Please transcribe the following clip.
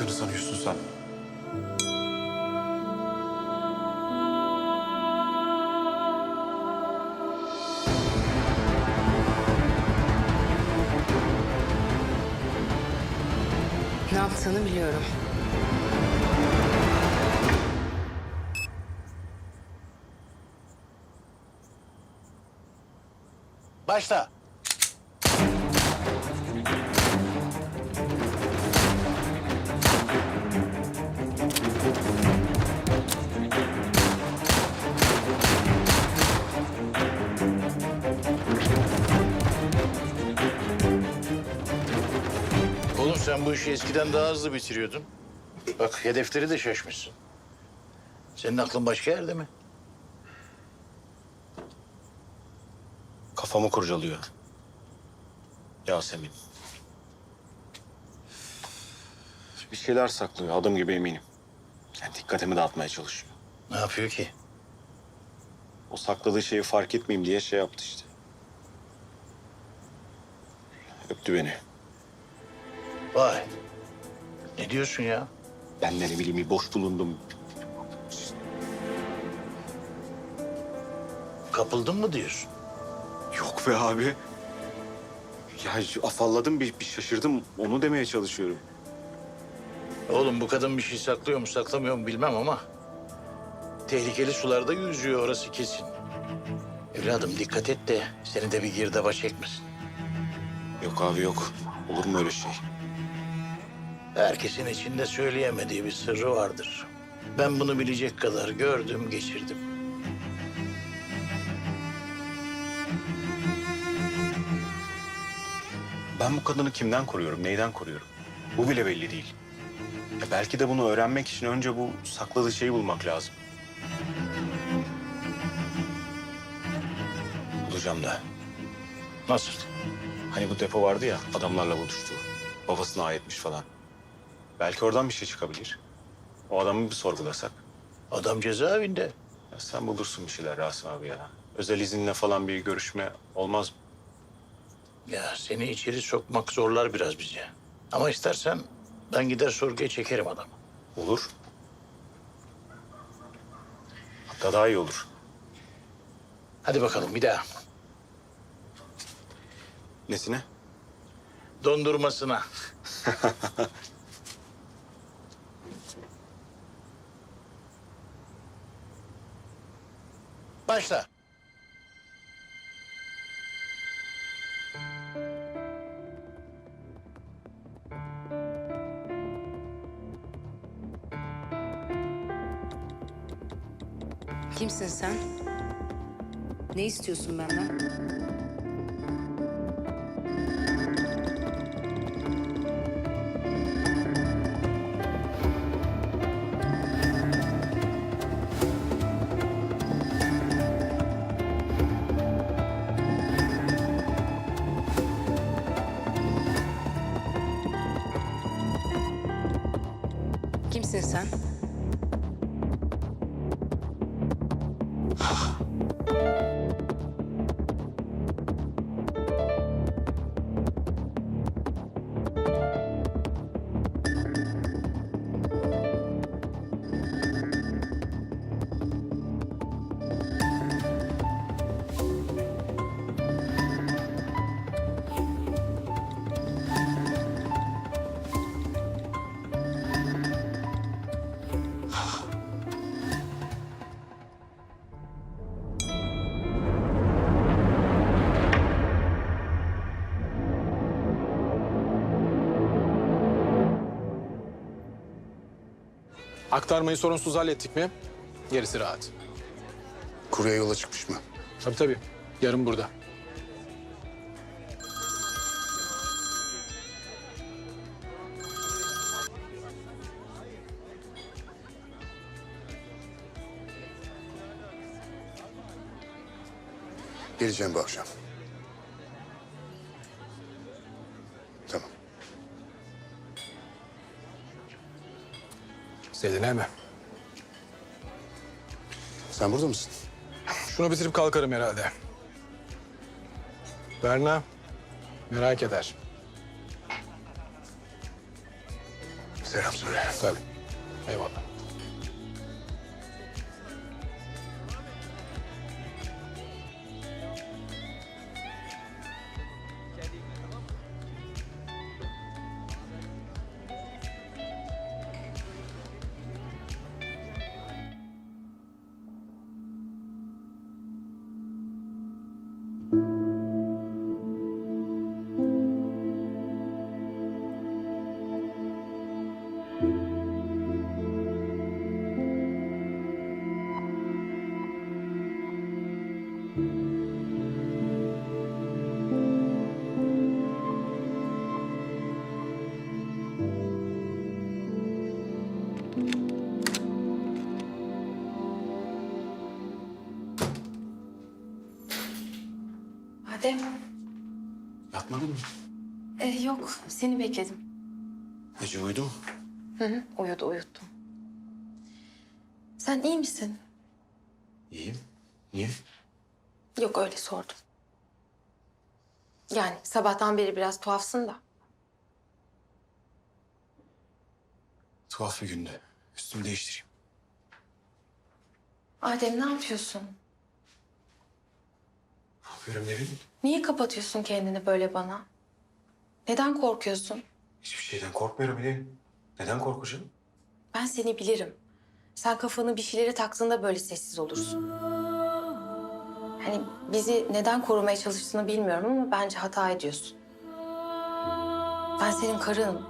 yaptığını sanıyorsun sen? Ne yaptığını biliyorum. Başla. Sen bu işi eskiden daha hızlı bitiriyordun. Bak hedefleri de şaşmışsın. Senin aklın başka yerde mi? Kafamı kurcalıyor. Yasemin. Bir şeyler saklıyor. Adım gibi eminim. Yani dikkatimi dağıtmaya çalışıyor. Ne yapıyor ki? O sakladığı şeyi fark etmeyeyim diye şey yaptı işte. Öptü beni. Vay. Ne diyorsun ya? Ben de ne bileyim bir boş bulundum. Kapıldın mı diyorsun? Yok be abi. Ya afalladım bir, bir şaşırdım. Onu demeye çalışıyorum. Oğlum bu kadın bir şey saklıyor mu saklamıyor mu bilmem ama... ...tehlikeli sularda yüzüyor orası kesin. Evladım dikkat et de seni de bir girdaba çekmesin. Yok abi yok. Olur mu öyle şey? Herkesin içinde söyleyemediği bir sırrı vardır. Ben bunu bilecek kadar gördüm, geçirdim. Ben bu kadını kimden koruyorum, neyden koruyorum? Bu bile belli değil. Ya belki de bunu öğrenmek için önce bu sakladığı şeyi bulmak lazım. Bulacağım da. Nasıl? Hani bu depo vardı ya, adamlarla buluştu. Babasına aitmiş falan. Belki oradan bir şey çıkabilir. O adamı bir sorgulasak. Adam cezaevinde. Ya sen bulursun bir şeyler Rasim abi ya. Özel izinle falan bir görüşme olmaz mı? Ya seni içeri sokmak zorlar biraz bizi. Ama istersen ben gider sorguya çekerim adamı. Olur. Hatta daha iyi olur. Hadi bakalım bir daha. Nesine? Dondurmasına. Başla. Kimsin sen? Ne istiyorsun benden? Kimsin sen? Aktarmayı sorunsuz hallettik mi? Gerisi rahat. Kurye yola çıkmış mı? Tabii tabii. Yarın burada. Geleceğim bu akşam. Tamam. Selin'e mi? Sen burada mısın? Şunu bitirip kalkarım herhalde. Berna merak eder. Selam söyle. Tabii. Eyvallah. Adem. Yatmadın mı? Ee, yok, seni bekledim. Ece uyudu mu? Hı hı, uyudu, uyuttum. Sen iyi misin? İyiyim. Niye? Yok, öyle sordum. Yani sabahtan beri biraz tuhafsın da. Tuhaf bir günde. Üstümü değiştireyim. Adem ne yapıyorsun? Yapıyorum ne bileyim. Niye kapatıyorsun kendini böyle bana? Neden korkuyorsun? Hiçbir şeyden korkmuyorum bile. Neden korkacağım? Ben seni bilirim. Sen kafanı bir şeylere taktığında böyle sessiz olursun. Hani bizi neden korumaya çalıştığını bilmiyorum ama bence hata ediyorsun. Ben senin karınım.